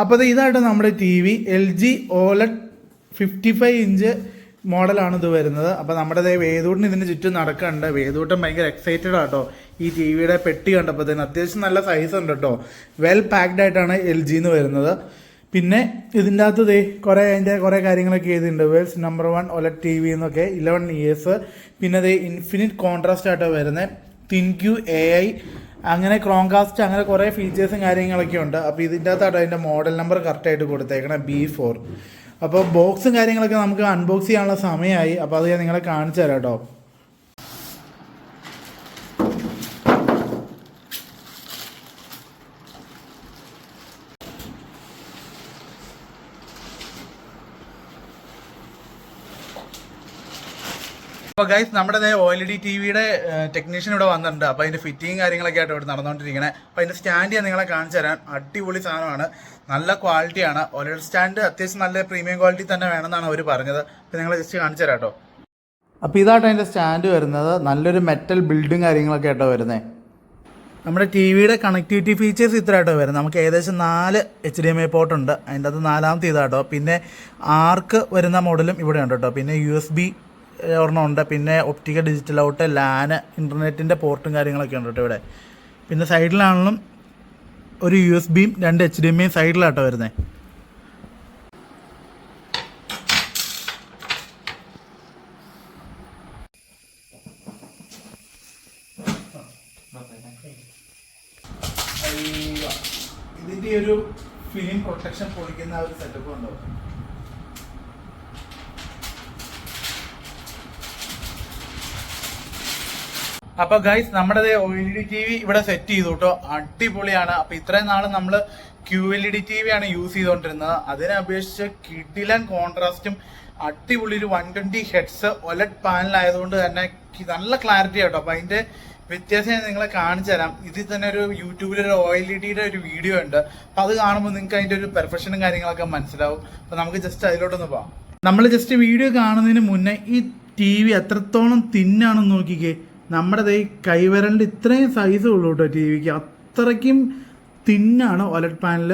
അപ്പോൾ ഇത് ഇതായിട്ട് നമ്മുടെ T V L G OLED fifty five inch മോഡലാണ് ഇത് വരുന്നത്. അപ്പോൾ നമ്മുടെ വേദൂട്ടിന് ഇതിന് ചുറ്റും നടക്കുന്നുണ്ട്. വേദൂട്ടൻ ഭയങ്കര എക്സൈറ്റഡ് ആട്ടോ. ഈ ടി വിയുടെ പെട്ടി തന്നെ അത്യാവശ്യം നല്ല സൈസ് ഉണ്ട് കേട്ടോ വെൽ പാക്ഡ് ആയിട്ടാണ് എൽ ജിന്ന് വരുന്നത്. പിന്നെ ഇതിന്റെ അകത്ത് ദേ കുറേ അതിന്റെ കുറേ കാര്യങ്ങളൊക്കെ ചെയ്തിട്ടുണ്ട് world's number one OLED T V എന്നൊക്കെ ഇലവൻ ഇയേഴ്സ് പിന്നെ ദേ ഇൻഫിനിറ്റ് കോൺട്രാസ്റ്റ് ആയിട്ടോ വരുന്നത്. തിൻക്യു എ ഐ അങ്ങനെ ക്രോങ്കാസ്റ്റ് അങ്ങനെ കുറേ ഫീച്ചേഴ്സും കാര്യങ്ങളൊക്കെ ഉണ്ട്. അപ്പോൾ ഇതിന്റെ അകത്താട്ടോ അതിന്റെ മോഡൽ നമ്പർ കറക്റ്റായിട്ട് കൊടുത്തേക്കണം ബി ഫോർ അപ്പോൾ ബോക്സും കാര്യങ്ങളൊക്കെ നമുക്ക് അൺബോക്സ് ചെയ്യാനുള്ള സമയമായി. അപ്പോൾ അത് ഞാൻ നിങ്ങളെ കാണിച്ചു തരാം കേട്ടോ അപ്പോൾ ഗൈസ് നമ്മുടെ എൽ ഡി ടി വിയുടെ ടെക്നീഷ്യൻ ഇവിടെ വന്നിട്ടുണ്ട്. അപ്പൊ അതിന്റെ ഫിറ്റിങ് കാര്യങ്ങളൊക്കെ ആയിട്ട് ഇവിടെ നടന്നുകൊണ്ടിരിക്കണേ അപ്പൊ അതിന്റെ സ്റ്റാൻഡ് ഞാൻ നിങ്ങളെ കാണിച്ചു തരാൻ അടിപൊളി സാധനമാണ്. നല്ല ക്വാളിറ്റിയാണ് ഒലഡ് സ്റ്റാൻഡ് അത്യാവശ്യം നല്ല പ്രീമിയം ക്വാളിറ്റി തന്നെ വേണമെന്നാണ് അവർ പറഞ്ഞത്. അപ്പൊ നിങ്ങൾ ജസ്റ്റ് കാണിച്ചു തരാം കേട്ടോ. അപ്പോൾ ഇതാട്ടോ അതിന്റെ സ്റ്റാൻഡ് വരുന്നത്. നല്ലൊരു മെറ്റൽ ബിൽഡും കാര്യങ്ങളൊക്കെ ആയിട്ടോ വരുന്നത് നമ്മുടെ ടി വിയുടെ കണക്ടിവിറ്റി ഫീച്ചേഴ്സ് ഇത്രയായിട്ടോ വരുന്നത്. നമുക്ക് ഏകദേശം നാല് H D M I port ഉണ്ട്. അതിന്റെ അത് നാലാമത്തെ ഇതാട്ടോ. പിന്നെ ആർക്ക് വരുന്ന മോഡലും ഇവിടെ ഉണ്ട് കേട്ടോ. പിന്നെ യു എസ് ബി ഒരെണ്ണം ഉണ്ട്. പിന്നെ ഒപ്റ്റിക്കൽ ഡിജിറ്റൽ ഔട്ട് ലാന് ഇന്റർനെറ്റിന്റെ പോർട്ടും കാര്യങ്ങളൊക്കെ ഉണ്ട് കേട്ടോ ഇവിടെ. പിന്നെ സൈഡിലാണെങ്കിലും ഒരു യു എസ് ബിയും രണ്ട് എച്ച് ഡി എം ഐയും സൈഡിലാട്ടോ വരുന്നത് ഇതിന്റെ ഒരു ഫിലിം പ്രൊട്ടക്ഷൻ പൊളിക്കുന്ന ഒരു സെറ്റപ്പ് ഉണ്ടോ? അപ്പൊ ഗൈസ് നമ്മുടെ O L D T V ഇവിടെ സെറ്റ് ചെയ്തു കേട്ടോ അടിപൊളിയാണ്. അപ്പൊ ഇത്രയും നാൾ നമ്മൾ Q L D T V ആണ് യൂസ് ചെയ്തുകൊണ്ടിരുന്നത് അതിനെ അപേക്ഷിച്ച് കിഡിലൻ കോൺട്രാസ്റ്റും അടിപൊളി ഒരു one twenty hertz OLED panel ആയതുകൊണ്ട് തന്നെ നല്ല ക്ലാരിറ്റി കേട്ടോ അപ്പൊ അതിന്റെ വ്യത്യാസം ഞാൻ നിങ്ങളെ കാണിച്ചു തരാം. ഇതിൽ തന്നെ ഒരു യൂട്യൂബിൽ ഒരു ഒ എൽ ഇ ഡിയുടെ ഒരു വീഡിയോ ഉണ്ട്. അപ്പൊ അത് കാണുമ്പോൾ നിങ്ങൾക്ക് അതിന്റെ ഒരു പെർഫെക്ഷനും കാര്യങ്ങളൊക്കെ മനസ്സിലാവും. അപ്പൊ നമുക്ക് ജസ്റ്റ് അതിലോട്ടൊന്ന് പോവാം. നമ്മൾ ജസ്റ്റ് വീഡിയോ കാണുന്നതിന് മുന്നേ ഈ ടി വി എത്രത്തോളം തിന്നാണെന്ന് നോക്കിക്കേ. നമ്മുടെ ദേ കൈവരലിന്റെ ഇത്രയും സൈസ് ഉള്ളൂ കേട്ടോ ടി വിക്ക് അത്രയ്ക്കും തിന്നാണ് ഒലറ്റ് പാനൽ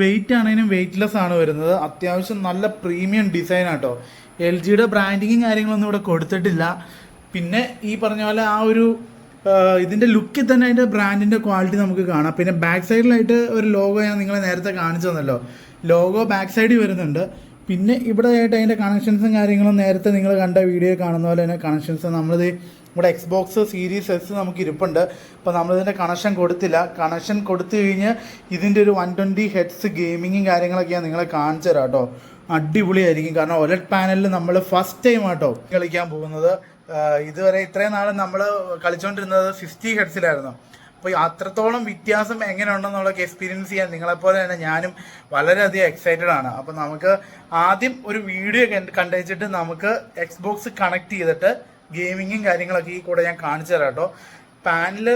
വെയിറ്റ് ആണെങ്കിലും വെയിറ്റ്ലെസ് ആണ് വരുന്നത്. അത്യാവശ്യം നല്ല പ്രീമിയം ഡിസൈൻ ആട്ടോ. എൽ ജിയുടെ ബ്രാൻഡിങ്ങും കാര്യങ്ങളൊന്നും ഇവിടെ കൊടുത്തിട്ടില്ല. പിന്നെ ഈ പറഞ്ഞ പോലെ ആ ഒരു ഇതിന്റെ ലുക്കിൽ തന്നെ അതിന്റെ ബ്രാൻഡിന്റെ ക്വാളിറ്റി നമുക്ക് കാണാം. പിന്നെ ബാക്ക് സൈഡിലായിട്ട് ഒരു ലോഗോ ഞാൻ നിങ്ങളെ നേരത്തെ കാണിച്ചു തന്നല്ലോ. ലോഗോ ബാക്ക് സൈഡിൽ വരുന്നുണ്ട്. പിന്നെ ഇവിടെ ആയിട്ട് അതിന്റെ കണക്ഷൻസും കാര്യങ്ങളും നേരത്തെ നിങ്ങൾ കണ്ട വീഡിയോ കാണുന്ന പോലെ തന്നെ കണക്ഷൻസ് നമ്മളിത് ഇവിടെ എക്സ്ബോക്സ് സീരീസ് എസ് നമുക്ക് ഇരിപ്പുണ്ട്. അപ്പോൾ നമ്മളിതിന്റെ കണക്ഷൻ കൊടുത്തില്ല. കണക്ഷൻ കൊടുത്തു കഴിഞ്ഞ് ഇതിന്റെ ഒരു വൺ ട്വന്റി ഹെഡ്സ് ഗെയിമിങ്ങും കാര്യങ്ങളൊക്കെയാണ് നിങ്ങളെ കാണിച്ചു തരാം കേട്ടോ. അടിപൊളിയായിരിക്കും. കാരണം ഒലറ്റ് പാനലിൽ നമ്മൾ ഫസ്റ്റ് ടൈം ആട്ടോ കളിക്കാൻ പോകുന്നത്. ഇതുവരെ ഇത്രയും നാൾ നമ്മൾ കളിച്ചുകൊണ്ടിരുന്നത് ഫിഫ്റ്റി ഹെഡ്സിലായിരുന്നു അപ്പോൾ അത്രത്തോളം വ്യത്യാസം എങ്ങനെ ഉണ്ടെന്നുള്ളതൊക്കെ എക്സ്പീരിയൻസ് ചെയ്യാൻ നിങ്ങളെപ്പോലെ തന്നെ ഞാനും വളരെയധികം എക്സൈറ്റഡ് ആണ്. അപ്പോൾ നമുക്ക് ആദ്യം ഒരു വീഡിയോ കണ്ടുവച്ചിട്ട് നമുക്ക് എക്സ്ബോക്സ് കണക്ട് ചെയ്തിട്ട് ഗെയിമിങ്ങും കാര്യങ്ങളൊക്കെ ഈ കൂടെ ഞാൻ കാണിച്ചു തരാം കേട്ടോ. പാനൽ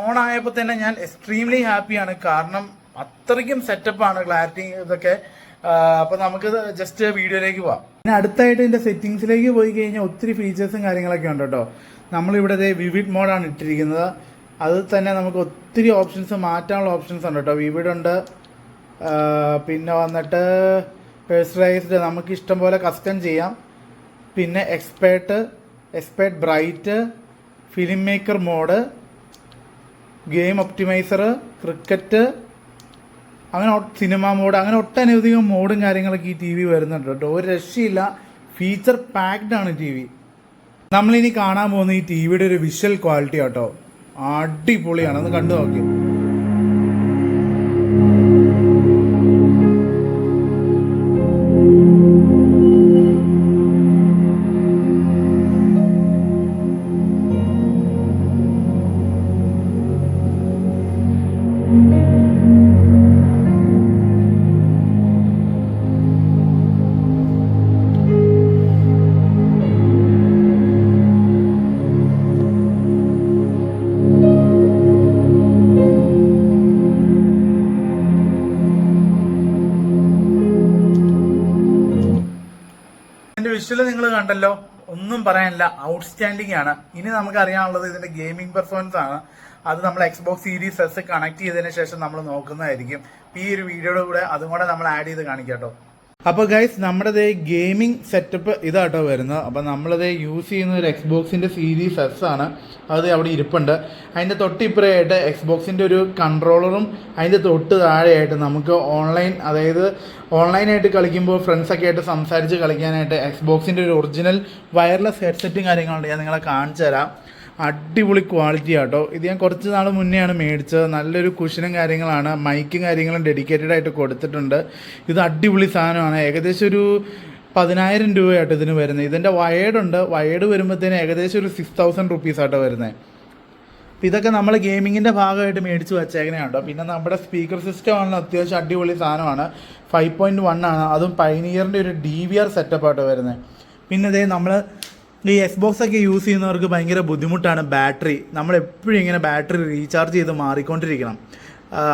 ഓൺ ആയപ്പോൾ തന്നെ ഞാൻ എക്സ്ട്രീംലി ഹാപ്പിയാണ് കാരണം അത്രയ്ക്കും സെറ്റപ്പാണ് ക്ലാരിറ്റി ഇതൊക്കെ. അപ്പോൾ നമുക്ക് ജസ്റ്റ് വീഡിയോയിലേക്ക് പോവാം. പിന്നെ അടുത്തായിട്ട് ഇതിന്റെ സെറ്റിങ്സിലേക്ക് പോയി കഴിഞ്ഞാൽ ഒത്തിരി ഫീച്ചേഴ്സും കാര്യങ്ങളൊക്കെ ഉണ്ട് കേട്ടോ. നമ്മളിവിടെ വിവിഡ് മോഡാണ് ഇട്ടിരിക്കുന്നത്. അത് തന്നെ നമുക്ക് ഒത്തിരി ഓപ്ഷൻസ് മാറ്റാനുള്ള ഓപ്ഷൻസ് ഉണ്ട് കേട്ടോ. വിവിഡ് ഉണ്ട്. പിന്നെ വന്നിട്ട് പേഴ്സണലൈസ്ഡ് നമുക്ക് ഇഷ്ടം പോലെ കസ്റ്റം ചെയ്യാം. പിന്നെ expert expert bright filmmaker mode game optimiser cricket അങ്ങനെ സിനിമ മോഡ് അങ്ങനെ ഒട്ടനവധികം മോഡും കാര്യങ്ങളൊക്കെ ഈ ടി വി വരുന്നുണ്ട് കേട്ടോ. ഒരു രക്ഷയില്ല. ഫീച്ചർ പാക്ഡ് ആണ് ടി വി നമ്മളിനി കാണാൻ പോകുന്ന ഈ ടി വിയുടെ ഒരു വിഷ്വൽ ക്വാളിറ്റി കേട്ടോ. അടിപൊളിയാണ്. അത് കണ്ടു നോക്കി. കണ്ടല്ലോ ഒന്നും പറയാനില്ല. ഔട്ട്സ്റ്റാൻഡിംഗ് ആണ്. ഇനി നമുക്ക് അറിയാനുള്ളത് ഇതിന്റെ ഗെയിമിംഗ് പെർഫോമൻസ് ആണ്. അത് നമ്മൾ എക്സ്ബോക്സ് സീരീസ് എസ് കണക്ട് ചെയ്തതിന് ശേഷം നമ്മൾ നോക്കുന്നതായിരിക്കും. ഈ ഒരു വീഡിയോയുടെ കൂടെ അതും കൂടെ നമ്മൾ ആഡ് ചെയ്ത് കാണിക്കാം കേട്ടോ. അപ്പോൾ ഗൈസ് നമ്മുടെ ഗെയിമിംഗ് സെറ്റപ്പ് ഇതാട്ടോ വരുന്നത്. അപ്പോൾ നമ്മളത് യൂസ് ചെയ്യുന്ന ഒരു എക്സ്ബോക്സിന്റെ സീരീസ് എസ് ആണ്. അത് അവിടെ ഇരിപ്പുണ്ട്. അതിന്റെ തൊട്ടിപ്പുറയായിട്ട് എക്സ്ബോക്സിന്റെ ഒരു കൺട്രോളറും അതിന്റെ തൊട്ട് താഴെയായിട്ട് നമുക്ക് ഓൺലൈൻ അതായത് ഓൺലൈനായിട്ട് കളിക്കുമ്പോൾ ഫ്രണ്ട്സൊക്കെ ആയിട്ട് സംസാരിച്ച് കളിക്കാനായിട്ട് എക്സ്ബോക്സിന്റെ ഒരു ഒറിജിനൽ വയർലെസ് ഹെഡ്സെറ്റും കാര്യങ്ങളുണ്ട് ഞാൻ നിങ്ങളെ കാണിച്ചു തരാം അടിപൊളി ക്വാളിറ്റി ആട്ടോ. ഇത് ഞാൻ കുറച്ച് നാൾ മുന്നെയാണ് മേടിച്ചത്. നല്ലൊരു കുഷനും കാര്യങ്ങളാണ്. മൈക്കും കാര്യങ്ങളും ഡെഡിക്കേറ്റഡ് ആയിട്ട് കൊടുത്തിട്ടുണ്ട്. ഇത് അടിപൊളി സാധനമാണ്. ഏകദേശം ഒരു പതിനായിരം രൂപയായിട്ട് ഇതിന് വരുന്നത്. ഇതിന്റെ വയേഡുണ്ട് വയേഡ് വരുമ്പോഴത്തേന് ഏകദേശം ഒരു സിക്സ് തൗസൻഡ് റുപ്പീസായിട്ട് വരുന്നത്. അപ്പോൾ ഇതൊക്കെ നമ്മൾ ഗെയിമിങ്ങിന്റെ ഭാഗമായിട്ട് മേടിച്ച് വെച്ചേക്കണേ കേട്ടോ പിന്നെ നമ്മുടെ സ്പീക്കർ സിസ്റ്റം ആണല്ലോ അത്യാവശ്യം അടിപൊളി സാധനമാണ്. ഫൈവ് പോയിന്റ് വൺ ആണ്. അതും പൈനിയറിന്റെ ഒരു ഡി വി ആർ സെറ്റപ്പാട്ടോ വരുന്നത്. പിന്നെ ഇതേ നമ്മൾ ഈ എക്സ് ബോക്സ് ഒക്കെ യൂസ് ചെയ്യുന്നവർക്ക് ഭയങ്കര ബുദ്ധിമുട്ടാണ് ബാറ്ററി. നമ്മൾ എപ്പോഴും ഇങ്ങനെ ബാറ്ററി റീചാർജ് ചെയ്ത് മാറിക്കൊണ്ടിരിക്കണം.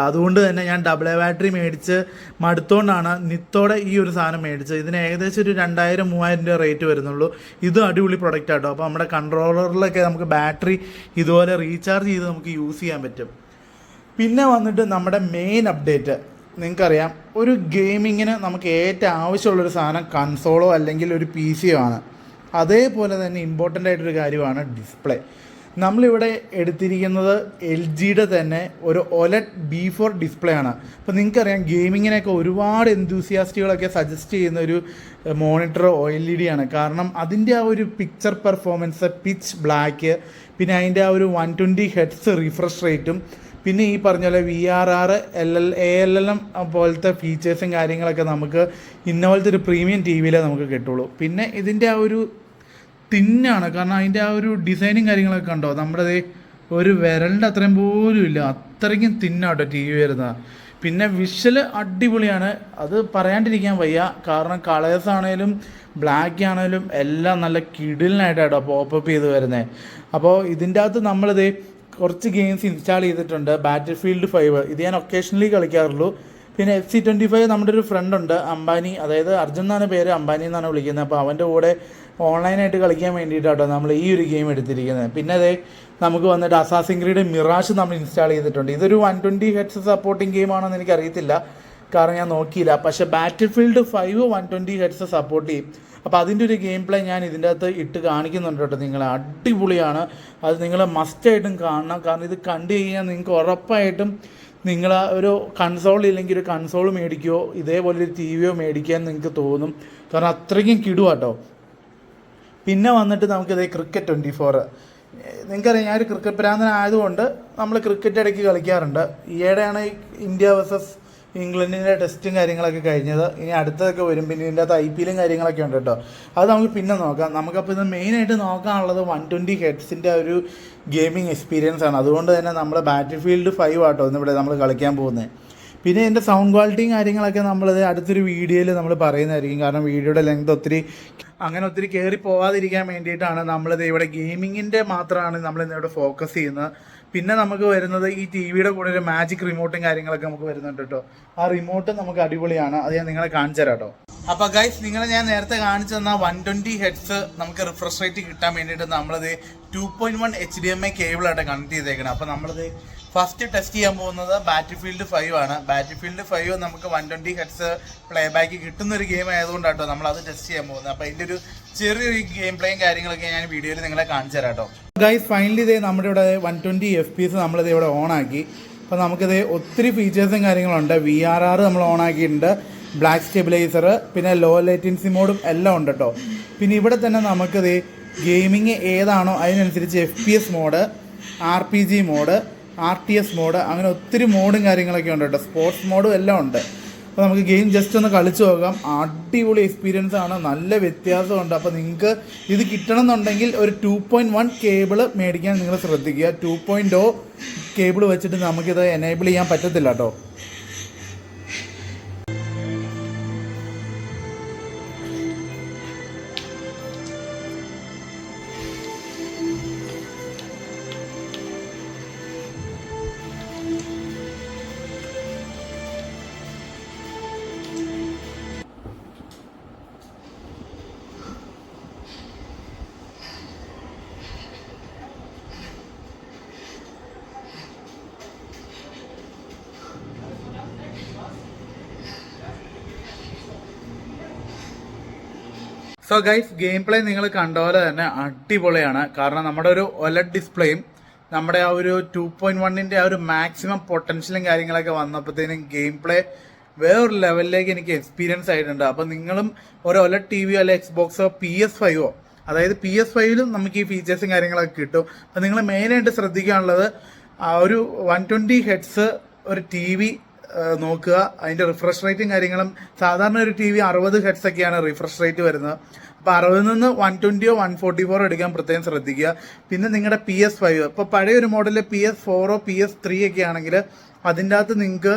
അതുകൊണ്ട് തന്നെ ഞാൻ ഡബിൾ എ ബാറ്ററി മേടിച്ച് മടുത്തോണ്ടാണ് നിത്തോടെ ഈ ഒരു സാധനം മേടിച്ചത്. ഇതിന് ഏകദേശം ഒരു രണ്ടായിരം മൂവായിരം രൂപ റേറ്റ് വരുന്നുള്ളൂ. ഇതും അടിപൊളി പ്രൊഡക്റ്റ് ആട്ടോ. അപ്പോൾ നമ്മുടെ കൺട്രോളറിലൊക്കെ നമുക്ക് ബാറ്ററി ഇതുപോലെ റീചാർജ് ചെയ്ത് നമുക്ക് യൂസ് ചെയ്യാൻ പറ്റും. പിന്നെ വന്നിട്ട് നമ്മുടെ മെയിൻ അപ്ഡേറ്റ് നിങ്ങൾക്കറിയാം ഒരു ഗെയിമിങ്ങിന് നമുക്ക് ഏറ്റവും ആവശ്യമുള്ളൊരു സാധനം കൺസോളോ അല്ലെങ്കിൽ ഒരു പി സിയോ ആണ്. അതേപോലെ തന്നെ ഇമ്പോർട്ടന്റ് ആയിട്ടൊരു കാര്യമാണ് ഡിസ്പ്ലേ നമ്മളിവിടെ എടുത്തിരിക്കുന്നത് എൽ ജിയുടെ തന്നെ ഒരു ഒലറ്റ് ബി ഫോർ ഡിസ്പ്ലേ ആണ്. അപ്പോൾ നിങ്ങൾക്കറിയാം ഗെയിമിങ്ങിനൊക്കെ ഒരുപാട് എന്തൂസിയാസ്റ്റുകളൊക്കെ സജസ്റ്റ് ചെയ്യുന്ന ഒരു monitor O L E D ആണ്. കാരണം അതിന്റെ ആ ഒരു പിക്ചർ പെർഫോമൻസ് പിച്ച് ബ്ലാക്ക് പിന്നെ അതിന്റെ ആ ഒരു വൺ ട്വന്റി ഹെഡ്സ് റിഫ്രഷ് റേറ്റും പിന്നെ ഈ പറഞ്ഞ പോലെ V R R L L A L L M പോലത്തെ ഫീച്ചേഴ്സും കാര്യങ്ങളൊക്കെ നമുക്ക് ഇന്ന പോലത്തെ ഒരു പ്രീമിയം ടി വിയിലേ നമുക്ക് കിട്ടുള്ളൂ. പിന്നെ ഇതിന്റെ ആ ഒരു തിന്നാണ്. കാരണം അതിന്റെ ആ ഒരു ഡിസൈനും കാര്യങ്ങളൊക്കെ കണ്ടോ? നമ്മുടെ ഒരു വിരലിന്റെ അത്രയും പോലും ഇല്ല. അത്രയ്ക്കും തിന്നാട്ടോ ടി വി വരുന്നത്. പിന്നെ വിഷ്വൽ അടിപൊളിയാണ്. അത് പറയാണ്ടിരിക്കാൻ വയ്യ. കാരണം കളേഴ്സ് ആണേലും ബ്ലാക്ക് ആണേലും എല്ലാം നല്ല കിടിലിനായിട്ടാട്ടോ പോപ്പപ്പ് ചെയ്ത് വരുന്നത് അപ്പോൾ ഇതിന്റെ അകത്ത് നമ്മളിത് കുറച്ച് ഗെയിംസ് ഇൻസ്റ്റാൾ ചെയ്തിട്ടുണ്ട്. ബാറ്റിൽ ഫീൽഡ് ഫൈവ് ഇത് ഞാൻ ഒക്കേഷണലി കളിക്കാറുള്ളൂ. പിന്നെ എഫ് സി ട്വന്റി ഫൈവ് നമ്മുടെ ഒരു ഫ്രണ്ട് ഉണ്ട് അംബാനി. അതായത് അർജുൻ എന്നാണ് പേര്. അംബാനി എന്നാണ് വിളിക്കുന്നത്. അപ്പോൾ അവന്റെ കൂടെ ഓൺലൈനായിട്ട് കളിക്കാൻ വേണ്ടിയിട്ടാട്ടോ നമ്മൾ ഈ ഒരു ഗെയിം എടുത്തിരിക്കുന്നത്. പിന്നെ അതേ നമുക്ക് വന്നിട്ട് അസാസിൻ മിറാഷ് നമ്മൾ ഇൻസ്റ്റാൾ ചെയ്തിട്ടുണ്ട്. ഇതൊരു വൺ ട്വന്റി ഹെഡ്സ് സപ്പോർട്ടിങ് ഗെയിമാണെന്ന് എനിക്കറിയത്തില്ല. കാരണം ഞാൻ നോക്കിയില്ല. പക്ഷേ Battlefield five one twenty hertz support ചെയ്യും. അപ്പോൾ അതിന്റെ ഒരു ഗെയിം പ്ലേ ഞാൻ ഇതിന്റെ അകത്ത് ഇട്ട് കാണിക്കുന്നുണ്ട് കേട്ടോ നിങ്ങളെ. അടിപൊളിയാണ്. അത് നിങ്ങൾ മസ്റ്റായിട്ടും കാണണം. കാരണം ഇത് കണ്ടു കഴിഞ്ഞാൽ നിങ്ങൾക്ക് ഉറപ്പായിട്ടും നിങ്ങൾ ഒരു കൺസോൾ ഇല്ലെങ്കിൽ ഒരു കൺസോൾ മേടിക്കുകയോ ഇതേപോലെ ഒരു ടി വിയോ മേടിക്കാൻ നിങ്ങൾക്ക് തോന്നും. കാരണം അത്രയ്ക്കും കിടുവാട്ടോ. പിന്നെ വന്നിട്ട് നമുക്കിത് ക്രിക്കറ്റ് ട്വന്റി ഫോർ നിങ്ങൾക്കറിയാം ഞാനൊരു ക്രിക്കറ്റ് ഭ്രാന്തനായതുകൊണ്ട് നമ്മൾ ക്രിക്കറ്റ് ഇടയ്ക്ക് കളിക്കാറുണ്ട്. ഈയിടെയാണ് ഇന്ത്യ വേഴ്സസ് ഇംഗ്ലണ്ടിന്റെ ടെസ്റ്റും കാര്യങ്ങളൊക്കെ കഴിഞ്ഞത്. ഇനി അടുത്തതൊക്കെ വരും. പിന്നെ ഇതിന്റെ അകത്ത് ഐ പി എല്ലും കാര്യങ്ങളൊക്കെ ഉണ്ട് കേട്ടോ. അത് നമുക്ക് പിന്നെ നോക്കാം. നമുക്കപ്പോൾ ഇത് മെയിനായിട്ട് നോക്കാനുള്ളത് വൺ ട്വന്റി ഹെഡ്സിന്റെ ഒരു ഗെയിമിംഗ് എക്സ്പീരിയൻസ് ആണ്. അതുകൊണ്ട് തന്നെ നമ്മുടെ ബാറ്റിൽ ഫീൽഡ് ഫൈവ് ആട്ടോ ഇന്നിവിടെ നമ്മൾ കളിക്കാൻ പോകുന്നത് പിന്നെ ഇതിന്റെ സൗണ്ട് ക്വാളിറ്റിയും കാര്യങ്ങളൊക്കെ നമ്മളത് അടുത്തൊരു വീഡിയോയിൽ നമ്മൾ പറയുന്നതായിരിക്കും. കാരണം വീഡിയോയുടെ ലെങ്ത് ഒത്തിരി അങ്ങനെ ഒത്തിരി കയറി പോവാതിരിക്കാൻ വേണ്ടിയിട്ടാണ് നമ്മളിത് ഇവിടെ ഗെയിമിങ്ങിന്റെ മാത്രമാണ് നമ്മൾ ഇന്നിവിടെ ഫോക്കസ് ചെയ്യുന്നത്. പിന്നെ നമുക്ക് വരുന്നത് ഈ ടി വിയുടെ കൂടെ ഒരു മാജിക് റിമോട്ടും കാര്യങ്ങളൊക്കെ നമുക്ക് വരുന്നുണ്ട് കേട്ടോ. ആ റിമോട്ട് നമുക്ക് അടിപൊളിയാണ്. അത് ഞാൻ നിങ്ങളെ കാണിച്ചു തരാം കേട്ടോ. അപ്പൊ ഗൈസ് നിങ്ങളെ ഞാൻ നേരത്തെ കാണിച്ചു തന്ന വൺ ട്വന്റി ഹെഡ്സ് നമുക്ക് റിഫ്രഷ് റേറ്റ് കിട്ടാൻ വേണ്ടിയിട്ട് നമ്മളത് two point one H D M I കേബിളായിട്ട് connect ചെയ്തേക്കണം. അപ്പൊ നമ്മളത് ഫസ്റ്റ് ടെസ്റ്റ് ചെയ്യാൻ പോകുന്നത് ബാറ്റിൽ ഫീൽഡ് ഫൈവ് ആണ്. ബാറ്റിൽ ഫീൽഡ് ഫൈവ് നമുക്ക് one twenty hertz playback കിട്ടുന്ന ഒരു ഗെയിം ആയതുകൊണ്ടാട്ടോ നമ്മൾ അത് ടെസ്റ്റ് ചെയ്യാൻ പോകുന്നത്. അപ്പൊ അതിന്റെ ഒരു ചെറിയൊരു ഗെയിം പ്ലേയും കാര്യങ്ങളൊക്കെ ഞാൻ വീഡിയോയിൽ നിങ്ങളെ കാണിച്ചു തരാം കേട്ടോ ഗൈസ് ഫൈനലി ഇതേ നമ്മുടെ ഇവിടെ one twenty F P S നമ്മളിത് ഇവിടെ ഓൺ ആക്കി. അപ്പോൾ നമുക്കിത് ഒത്തിരി ഫീച്ചേഴ്സും കാര്യങ്ങളുണ്ട്. വി ആർ ആർ നമ്മൾ ഓൺ ആക്കിയിട്ടുണ്ട്. ബ്ലാക്ക് സ്റ്റെബിലൈസർ പിന്നെ ലോ ലേറ്റൻസി മോഡും എല്ലാം ഉണ്ട് കേട്ടോ പിന്നെ ഇവിടെ തന്നെ നമുക്കിത് ഗെയിമിങ് ഏതാണോ അതിനനുസരിച്ച് F P S mode R P G mode R T S mode അങ്ങനെ ഒത്തിരി മോഡും കാര്യങ്ങളൊക്കെ ഉണ്ട് കേട്ടോ. സ്പോർട്സ് മോഡും എല്ലാം ഉണ്ട്. അപ്പോൾ നമുക്ക് ഗെയിം ജസ്റ്റ് ഒന്ന് കളിച്ചു നോക്കാം. അടിപൊളി എക്സ്പീരിയൻസ് ആണ്. നല്ല വ്യത്യാസമുണ്ട്. അപ്പോൾ നിങ്ങൾക്ക് ഇത് കിട്ടണം എന്നുണ്ടെങ്കിൽ ഒരു ടു പോയിന്റ് വൺ കേബിൾ മേടിക്കാൻ നിങ്ങൾ ശ്രദ്ധിക്കുക. ടു പോയിന്റ് ഒ കേബിൾ വെച്ചിട്ട് നമുക്കിത് എനേബിൾ ചെയ്യാൻ പറ്റത്തില്ല കേട്ടോ. സോ ഗൈസ് ഗെയിം പ്ലേ നിങ്ങൾ കണ്ട പോലെ തന്നെ അടിപൊളിയാണ്. കാരണം നമ്മുടെ ഒരു ഒലഡ് ഡിസ്പ്ലേയും നമ്മുടെ ആ ഒരു ടു പോയിന്റ് വണ്ണിന്റെ ആ ഒരു മാക്സിമം പൊട്ടൻഷ്യലും കാര്യങ്ങളൊക്കെ വന്നപ്പോഴത്തേനും ഗെയിം പ്ലേ വേറൊരു ലെവലിലേക്ക് എനിക്ക് എക്സ്പീരിയൻസ് ആയിട്ടുണ്ട്. അപ്പം നിങ്ങളും ഒരു ഒലഡ് ടി വിയോ അല്ലെ എക്സ്ബോക്സോ പി എസ് ഫൈവോ അതായത് പി എസ് ഫൈവിലും നമുക്ക് ഈ ഫീച്ചേഴ്സും കാര്യങ്ങളൊക്കെ കിട്ടും. അപ്പം നിങ്ങൾ മെയിനായിട്ട് ശ്രദ്ധിക്കാനുള്ളത് ഒരു വൺ ട്വന്റി ഹെഡ്സ് ഒരു ടി വി നോക്കുക. അതിന്റെ റിഫ്രഷ് റേറ്റും കാര്യങ്ങളും. സാധാരണ ഒരു ടി വി അറുപത് ഹെഡ്സ് ഒക്കെയാണ് റിഫ്രഷ് റേറ്റ് വരുന്നത്. അപ്പോൾ അറുപതിൽ നിന്ന് വൺ ട്വന്റിയോ വൺ ഫോർട്ടി ഫോറോ എടുക്കാൻ പ്രത്യേകം ശ്രദ്ധിക്കുക. പിന്നെ നിങ്ങളുടെ പി എസ് ഫൈവ് ഇപ്പോൾ പഴയ ഒരു മോഡലിൽ പി എസ് ഫോറോ പി എസ് ത്രീ ഒക്കെ ആണെങ്കിൽ അതിന്റെ അകത്ത് നിങ്ങൾക്ക്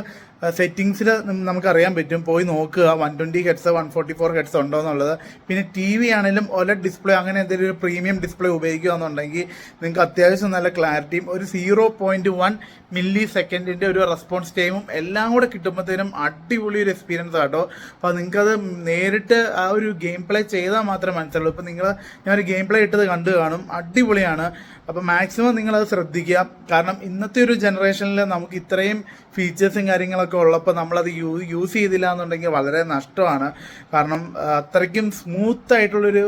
സെറ്റിങ്സിൽ നമുക്ക് അറിയാൻ പറ്റും. പോയി നോക്കുക. One twenty hertz one forty four hertz ഉണ്ടോ എന്നുള്ളത് പിന്നെ ടി വി ആണെങ്കിലും ഒല ഡിസ്പ്ലേ അങ്ങനെ എന്തെങ്കിലും ഒരു പ്രീമിയം ഡിസ്പ്ലേ ഉപയോഗിക്കുകയാണെന്നുണ്ടെങ്കിൽ നിങ്ങൾക്ക് അത്യാവശ്യം നല്ല ക്ലാരിറ്റിയും ഒരു സീറോ പോയിന്റ് വൺ മില്ലി സെക്കൻഡിന്റെ ഒരു റെസ്പോൺസ് ടൈമും എല്ലാം കൂടെ കിട്ടുമ്പോഴത്തേനും അടിപൊളി ഒരു എക്സ്പീരിയൻസ് ആട്ടോ. അപ്പോൾ നിങ്ങൾക്കത് നേരിട്ട് ആ ഒരു ഗെയിം പ്ലേ ചെയ്താൽ മാത്രമേ മനസ്സിലുള്ളൂ ഇപ്പോൾ നിങ്ങൾ ഞാനൊരു ഗെയിം പ്ലേ ഇട്ടത് കണ്ടു കാണും. അടിപൊളിയാണ്. അപ്പോൾ മാക്സിമം നിങ്ങളത് ശ്രദ്ധിക്കുക. കാരണം ഇന്നത്തെ ഒരു ജനറേഷനിൽ നമുക്ക് ഇത്രയും ഫീച്ചേഴ്സും കാര്യങ്ങളൊക്കെ ഉള്ളപ്പോൾ നമ്മളത് യൂ യൂസ് ചെയ്തില്ല എന്നുണ്ടെങ്കിൽ വളരെ നഷ്ടമാണ്. കാരണം അത്രയ്ക്കും സ്മൂത്ത് ആയിട്ടുള്ളൊരു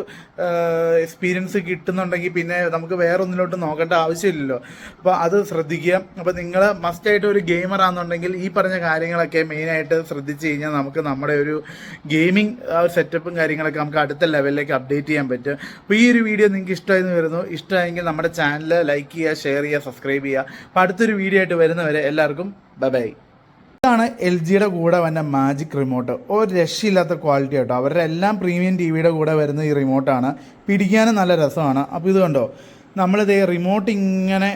എക്സ്പീരിയൻസ് കിട്ടുന്നുണ്ടെങ്കിൽ പിന്നെ നമുക്ക് വേറെ ഒന്നിലോട്ട് നോക്കേണ്ട ആവശ്യമില്ലല്ലോ. അപ്പോൾ അത് ശ്രദ്ധിക്കുക. അപ്പോൾ നിങ്ങൾ മസ്റ്റായിട്ട് ഒരു ഗെയിമർ ആണെന്നുണ്ടെങ്കിൽ ഈ പറഞ്ഞ കാര്യങ്ങളൊക്കെ മെയിനായിട്ട് ശ്രദ്ധിച്ച് കഴിഞ്ഞാൽ നമുക്ക് നമ്മുടെ ഒരു ഗെയിമിംഗ് ആ ഒരു സെറ്റപ്പും കാര്യങ്ങളൊക്കെ നമുക്ക് അടുത്ത ലെവലിലേക്ക് അപ്ഡേറ്റ് ചെയ്യാൻ പറ്റും. അപ്പോൾ ഈ ഒരു വീഡിയോ നിങ്ങൾക്ക് ഇഷ്ടമായിരുന്നു വരുന്നു. ഇഷ്ടമായെങ്കിൽ നമ്മുടെ ചാനൽ ലൈക്ക് ചെയ്യുക ഷെയർ ചെയ്യുക സബ്സ്ക്രൈബ് ചെയ്യുക. അപ്പോൾ അടുത്തൊരു വീഡിയോ ആയിട്ട് വരുന്നവരെ എല്ലാവർക്കും ബൈ ബൈ. ഇതാണ് എൽ ജിയുടെ കൂടെ വന്ന മാജിക് റിമോട്ട് ഒരു രക്ഷയില്ലാത്ത ക്വാളിറ്റി കേട്ടോ അവരുടെ എല്ലാം പ്രീമിയം ടി വിയുടെ കൂടെ വരുന്ന ഈ റിമോട്ടാണ് പിടിക്കാനും നല്ല രസമാണ്. അപ്പോൾ ഇത് കണ്ടോ? നമ്മളിത് റിമോട്ട് ഇങ്ങനെ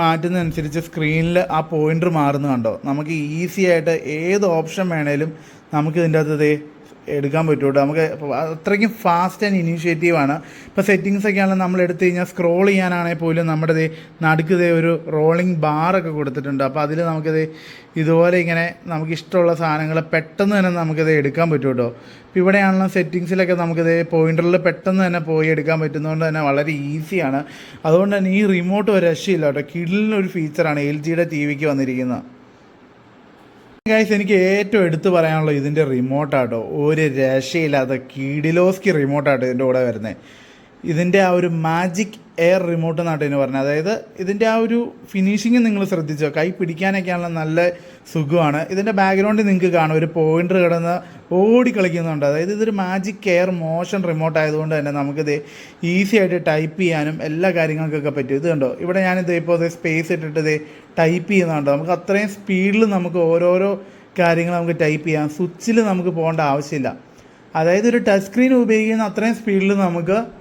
മാറ്റുന്നതനുസരിച്ച് സ്ക്രീനിൽ ആ പോയിന്റർ മാറുന്ന കണ്ടോ? നമുക്ക് ഈസി ആയിട്ട് ഏത് ഓപ്ഷൻ വേണേലും നമുക്കിതിന്റെ അകത്ത് എടുക്കാൻ പറ്റുള്ളൂ നമുക്ക് അത്രയ്ക്കും ഫാസ്റ്റ് ആൻഡ് ഇനീഷ്യേറ്റീവാണ് ഇപ്പോൾ സെറ്റിങ്സ് ഒക്കെ ആണെങ്കിൽ നമ്മൾ എടുത്തു കഴിഞ്ഞാൽ സ്ക്രോൾ ചെയ്യാനാണെങ്കിൽ പോലും നമ്മുടെ ഇത് നടുക്കത് ഒരു റോളിംഗ് ബാറൊക്കെ കൊടുത്തിട്ടുണ്ട്. അപ്പോൾ അതിൽ നമുക്കിത് ഇതുപോലെ ഇങ്ങനെ നമുക്ക് ഇഷ്ടമുള്ള സാധനങ്ങൾ പെട്ടെന്ന് തന്നെ നമുക്കിത് എടുക്കാൻ പറ്റും ഇപ്പോൾ ഇവിടെയാണല്ലോ സെറ്റിങ്സിലൊക്കെ നമുക്കിത് പോയിന്ററിൽ പെട്ടെന്ന് തന്നെ പോയി എടുക്കാൻ പറ്റുന്നതുകൊണ്ട് തന്നെ വളരെ ഈസിയാണ് അതുകൊണ്ട് തന്നെ ഈ റിമോട്ട് ഒരു രക്ഷയില്ല കേട്ടോ. കിഡിലിനൊരു ഫീച്ചറാണ് എൽ ജിയുടെ ടി വിക്ക് വന്നിരിക്കുന്നത്. ഗൈസ് എനിക്ക് ഏറ്റവും എടുത്തു പറയാനുള്ള ഇതിന്റെ റിമോട്ടാട്ടോ ഒരു രക്ഷയില്ലാത്ത കീഡിലോസ്കി റിമോട്ടാട്ടോ ഇതിന്റെ കൂടെ വരുന്നത് ഇതിന്റെ ആ ഒരു മാജിക് എയർ റിമോട്ട് നാട്ടിന് പറഞ്ഞത് അതായത് ഇതിന്റെ ആ ഒരു ഫിനിഷിങ് നിങ്ങൾ ശ്രദ്ധിച്ചോ? കൈ പിടിക്കാനൊക്കെയാണല്ലോ നല്ല സുഖമാണ്. ഇതിന്റെ ബാക്ക്ഗ്രൗണ്ടിൽ നിങ്ങൾക്ക് കാണും. ഒരു പോയിന്റർ കിടന്ന് ഓടി കളിക്കുന്നുണ്ട് അതായത് ഇതൊരു മാജിക് എയർ മോഷൻ റിമോട്ട് ആയതുകൊണ്ട് തന്നെ നമുക്കിത് ഈസി ആയിട്ട് ടൈപ്പ് ചെയ്യാനും എല്ലാ കാര്യങ്ങൾക്കൊക്കെ പറ്റും. ഇത് കണ്ടോ? ഇവിടെ ഞാനിത് ഇപ്പോൾ സ്പേസ് ഇട്ടിട്ട് ഇത് ടൈപ്പ് ചെയ്യുന്നുണ്ടോ. നമുക്ക് അത്രയും സ്പീഡിൽ നമുക്ക് ഓരോരോ കാര്യങ്ങൾ നമുക്ക് ടൈപ്പ് ചെയ്യാം. സ്വിച്ചിൽ നമുക്ക് പോകേണ്ട ആവശ്യമില്ല. അതായത് ഒരു ടച്ച് സ്ക്രീൻ ഉപയോഗിക്കുന്ന അത്രയും സ്പീഡിൽ നമുക്ക്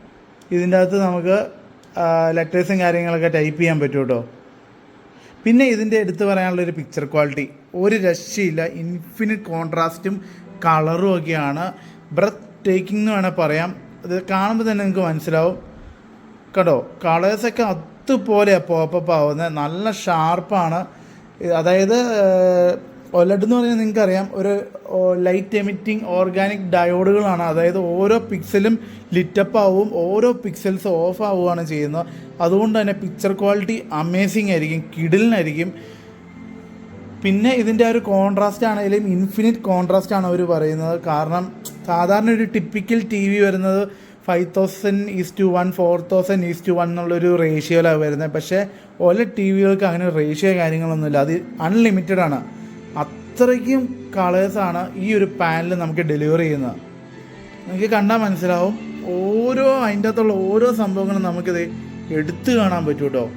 ഇതിന്റെ അകത്ത് നമുക്ക് ലെറ്റേഴ്സും കാര്യങ്ങളൊക്കെ ടൈപ്പ് ചെയ്യാൻ പറ്റും കേട്ടോ പിന്നെ ഇതിന്റെ എടുത്തു പറയാനുള്ളൊരു പിക്ചർ ക്വാളിറ്റി ഒരു രക്ഷയില്ല ഇൻഫിനിറ്റ് കോൺട്രാസ്റ്റും കളറും ഒക്കെയാണ്. ബ്രത്ത് ടേക്കിംഗ് എന്ന് വേണേൽ പറയാം. അത് കാണുമ്പോൾ തന്നെ നിങ്ങൾക്ക് മനസ്സിലാവും. കേട്ടോ കളേഴ്സൊക്കെ അതുപോലെയാണ് പോപ്പപ്പ് ആവുന്നത് നല്ല ഷാർപ്പാണ് അതായത് ഒലഡ് എന്ന് പറഞ്ഞാൽ നിങ്ങൾക്കറിയാം ഒരു ലൈറ്റ് എമിറ്റിംഗ് ഓർഗാനിക് ഡയോഡുകളാണ് അതായത് ഓരോ പിക്സലും ലിറ്റപ്പ് ആവും ഓരോ പിക്സൽസ് ഓഫ് ആവുകയാണ് ചെയ്യുന്നത്. അതുകൊണ്ട് തന്നെ പിക്ചർ ക്വാളിറ്റി അമേസിങ് ആയിരിക്കും കിഡിലിനായിരിക്കും പിന്നെ ഇതിന്റെ ഒരു കോൺട്രാസ്റ്റ് ആണെങ്കിലും ഇൻഫിനിറ്റ് കോൺട്രാസ്റ്റ് ആണ് അവർ പറയുന്നത്. കാരണം സാധാരണ ഒരു ടിപ്പിക്കൽ ടി വി വരുന്നത് five thousand is to one four thousand is to one എന്നുള്ളൊരു റേഷ്യോയിലാണ് വരുന്നത്. പക്ഷേ ഓല ടി വികൾക്ക് അങ്ങനെ റേഷ്യോ കാര്യങ്ങളൊന്നുമില്ല. അത് അൺലിമിറ്റഡ് ആണ്. അത്രയ്ക്കും കളേഴ്സാണ് ഈ ഒരു പാനൽ നമുക്ക് ഡെലിവർ ചെയ്യുന്നത്. നിങ്ങൾക്ക് കണ്ടാൽ മനസ്സിലാവും. ഓരോ അതിന്റെ അകത്തുള്ള ഓരോ സംഭവങ്ങളും നമുക്കിത് എടുത്തു കാണാൻ പറ്റും കേട്ടോ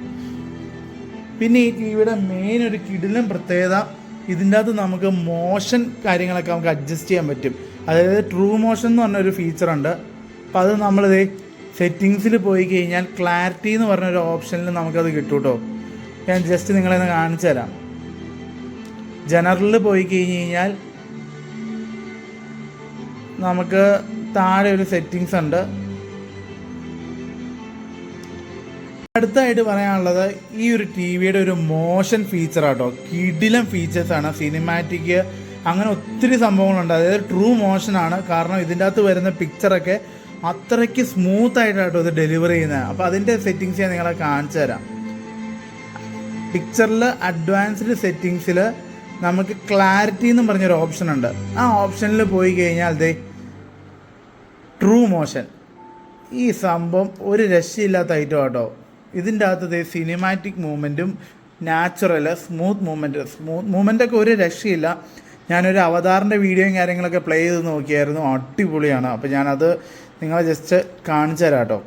പിന്നെ ഈ ടി വിയുടെ മെയിൻ ഒരു കിടിലും പ്രത്യേകത ഇതിന്റെ അകത്ത് നമുക്ക് മോഷൻ കാര്യങ്ങളൊക്കെ നമുക്ക് അഡ്ജസ്റ്റ് ചെയ്യാൻ പറ്റും. അതായത് ട്രൂ മോഷൻ എന്ന് പറഞ്ഞൊരു ഫീച്ചറുണ്ട് അപ്പം അത് നമ്മളിത് സെറ്റിങ്സിൽ പോയി കഴിഞ്ഞാൽ ക്ലാരിറ്റി എന്ന് പറഞ്ഞൊരു ഓപ്ഷനിൽ നമുക്കത് കിട്ടും കേട്ടോ ഞാൻ ജസ്റ്റ് നിങ്ങളെ കാണിച്ചു തരാം ജനറലിൽ പോയി കഴിഞ്ഞ് കഴിഞ്ഞാൽ നമുക്ക് താഴെ ഒരു സെറ്റിങ്സ് ഉണ്ട്. അടുത്തായിട്ട് പറയാനുള്ളത് ഈ ഒരു ടി വിയുടെ ഒരു മോഷൻ ഫീച്ചർ ആട്ടോ. കിടിലം ഫീച്ചേഴ്സാണ് സിനിമാറ്റിക് അങ്ങനെ ഒത്തിരി സംഭവങ്ങളുണ്ട്. അതായത് ട്രൂ മോഷൻ ആണ്. കാരണം ഇതിന്റെ അകത്ത് വരുന്ന പിക്ചറൊക്കെ അത്രയ്ക്ക് സ്മൂത്ത് ആയിട്ടാട്ടോ ഇത് ഡെലിവർ ചെയ്യുന്നത് അപ്പോൾ അതിന്റെ സെറ്റിങ്സ് ഞാൻ നിങ്ങളെ കാണിച്ചു തരാം പിക്ചറിൽ അഡ്വാൻസ്ഡ് സെറ്റിങ്സിൽ നമുക്ക് ക്ലാരിറ്റി എന്ന് പറഞ്ഞൊരു ഓപ്ഷൻ ഉണ്ട്. ആ ഓപ്ഷനിൽ പോയി കഴിഞ്ഞാൽ ദേ ട്രൂ മോഷൻ ഈ സംഭവം ഒരു രക്ഷയില്ലാത്ത ഐറ്റം കേട്ടോ ഇതിന്റെ അകത്ത് സിനിമാറ്റിക് മൂവ്മെന്റും നാച്ചുറൽ സ്മൂത്ത് മൂവ്മെന്റ് സ്മൂത്ത് മൂവ്മെന്റൊക്കെ ഒരു രക്ഷയില്ല. ഞാനൊരു അവതാറിന്റെ വീഡിയോയും കാര്യങ്ങളൊക്കെ പ്ലേ ചെയ്ത് നോക്കിയായിരുന്നു. അടിപൊളിയാണ്. അപ്പോൾ ഞാനത് നിങ്ങളെ ജസ്റ്റ് കാണിച്ചു തരാം കേട്ടോ.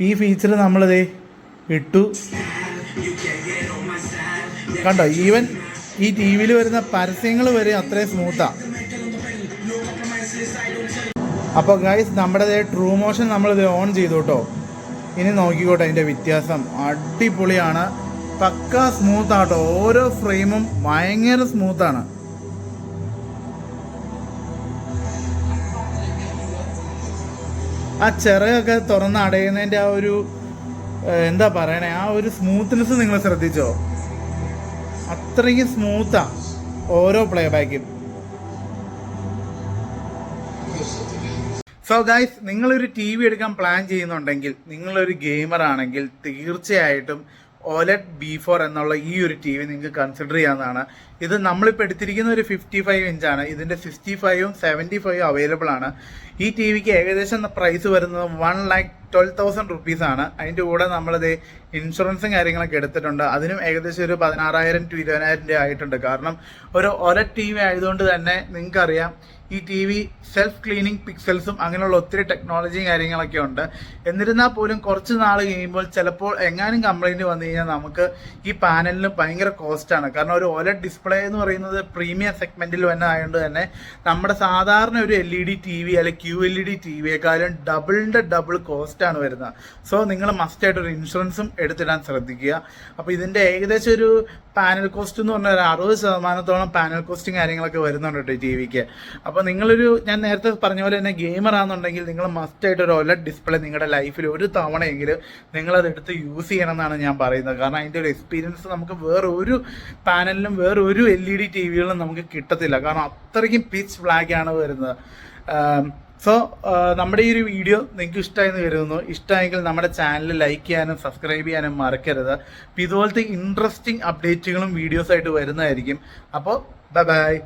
ഈ ഫീച്ചർ നമ്മളിതേ ഇട്ടു. കണ്ടോ? ഈവൻ ഈ ടി വിയിൽ വരുന്ന പരസ്യങ്ങൾ വരെ അത്രയും സ്മൂത്താണ് അപ്പോൾ ഗൈസ് നമ്മുടെ ട്രൂ മോഷൻ നമ്മളിത് ഓൺ ചെയ്തു കേട്ടോ ഇനി നോക്കിക്കോട്ടെ അതിന്റെ വ്യത്യാസം. അടിപൊളിയാണ്. പക്ക സ്മൂത്ത് ആട്ടോ. ഓരോ ഫ്രെയിമും ഭയങ്കര സ്മൂത്താണ് ആ ചിറകൊക്കെ തുറന്ന് അടയുന്നതിന്റെ ആ ഒരു എന്താ പറയണേ? ആ ഒരു സ്മൂത്ത്നെസ് നിങ്ങൾ ശ്രദ്ധിച്ചോ? അത്രയ്ക്ക് സ്മൂത്താണ് ഓരോ പ്ലേ ബാക്കും സോ ഗൈസ് നിങ്ങളൊരു ടി വി എടുക്കാൻ പ്ലാൻ ചെയ്യുന്നുണ്ടെങ്കിൽ നിങ്ങളൊരു ഗെയിമർ ആണെങ്കിൽ തീർച്ചയായിട്ടും ഒലറ്റ് ബി ഫോർ എന്നുള്ള ഈ ഒരു ടി വി നിങ്ങൾക്ക് കൺസിഡർ ചെയ്യാവുന്നതാണ്. ഇത് നമ്മളിപ്പോൾ എടുത്തിരിക്കുന്ന ഒരു ഫിഫ്റ്റി ഫൈവ് ഇഞ്ചാണ്. ഇതിന്റെ സിക്സ്റ്റി ഫൈവും സെവന്റി ഫൈവും അവൈലബിൾ ആണ്. ഈ ടി വിക്ക് ഏകദേശം പ്രൈസ് വരുന്നത് വൺ ലാക്ക് ട്വൽവ് തൗസൻഡ് റുപ്പീസാണ് അതിന്റെ കൂടെ നമ്മളിത് ഇൻഷുറൻസും കാര്യങ്ങളൊക്കെ എടുത്തിട്ടുണ്ട്. അതിനും ഏകദേശം ഒരു പതിനാറായിരം ടു ഇരുപതിനായിരം രൂപ ആയിട്ടുണ്ട്. കാരണം ഒരു ഒലറ്റ് ടി വി ആയതുകൊണ്ട് തന്നെ നിങ്ങൾക്കറിയാം ഈ ടി വി സെൽഫ് ക്ലീനിങ് പിക്സൽസും അങ്ങനെയുള്ള ഒത്തിരി ടെക്നോളജിയും കാര്യങ്ങളൊക്കെ ഉണ്ട്. എന്നിരുന്നാൽ പോലും കുറച്ച് നാൾ കഴിയുമ്പോൾ ചിലപ്പോൾ എങ്ങാനും കംപ്ലൈന്റ് വന്നു കഴിഞ്ഞാൽ നമുക്ക് ഈ പാനലിന് ഭയങ്കര കോസ്റ്റാണ് കാരണം ഒരു OLED ഡിസ്പ്ലേ എന്ന് പറയുന്നത് പ്രീമിയം സെഗ്മെന്റിൽ വന്ന ആയതുകൊണ്ട് തന്നെ നമ്മുടെ സാധാരണ ഒരു L E D T V അല്ലെങ്കിൽ Q L E D T വിയെക്കാളും ഡബിളിന്റെ ഡബിൾ കോസ്റ്റാണ് വരുന്നത്. സോ നിങ്ങൾ മസ്റ്റായിട്ട് ഒരു ഇൻഷുറൻസും എടുത്തിടാൻ ശ്രദ്ധിക്കുക. അപ്പോൾ ഇതിന്റെ ഏകദേശം ഒരു പാനൽ കോസ്റ്റ് എന്ന് പറഞ്ഞാൽ ഒരു അറുപത് ശതമാനത്തോളം പാനൽ കോസ്റ്റും കാര്യങ്ങളൊക്കെ വരുന്നുണ്ട് കേട്ടോ ടി വിക്ക് അപ്പോൾ നിങ്ങളൊരു ഞാൻ നേരത്തെ പറഞ്ഞ പോലെ തന്നെ ഗെയിമർ ആണെന്നുണ്ടെങ്കിൽ നിങ്ങൾ മസ്റ്റായിട്ട് ഒരു ഒലഡ് ഡിസ്പ്ലേ നിങ്ങളുടെ ലൈഫിൽ ഒരു തവണയെങ്കിലും നിങ്ങളത് എടുത്ത് യൂസ് ചെയ്യണം എന്നാണ് ഞാൻ പറയുന്നത്. കാരണം അതിന്റെ ഒരു എക്സ്പീരിയൻസ് നമുക്ക് വേറെ ഒരു പാനലിലും വേറെ എൽ ഇ ഡി ടി വികളും നമുക്ക് കിട്ടത്തില്ല. കാരണം അത്രയ്ക്കും പിച്ച് ബ്ലാക്ക് ആണ് വരുന്നത്. സോ നമ്മുടെ ഈ ഒരു വീഡിയോ നിങ്ങൾക്ക് ഇഷ്ടമായെന്ന് കരുതുന്നു. ഇഷ്ടമായെങ്കിൽ നമ്മുടെ ചാനൽ ലൈക്ക് ചെയ്യാനും സബ്സ്ക്രൈബ് ചെയ്യാനും മറക്കരുത്. ഇതുപോലത്തെ ഇൻട്രസ്റ്റിംഗ് അപ്ഡേറ്റുകളും വീഡിയോസായിട്ട് വരുന്നതായിരിക്കും. അപ്പോൾ ബൈ ബൈ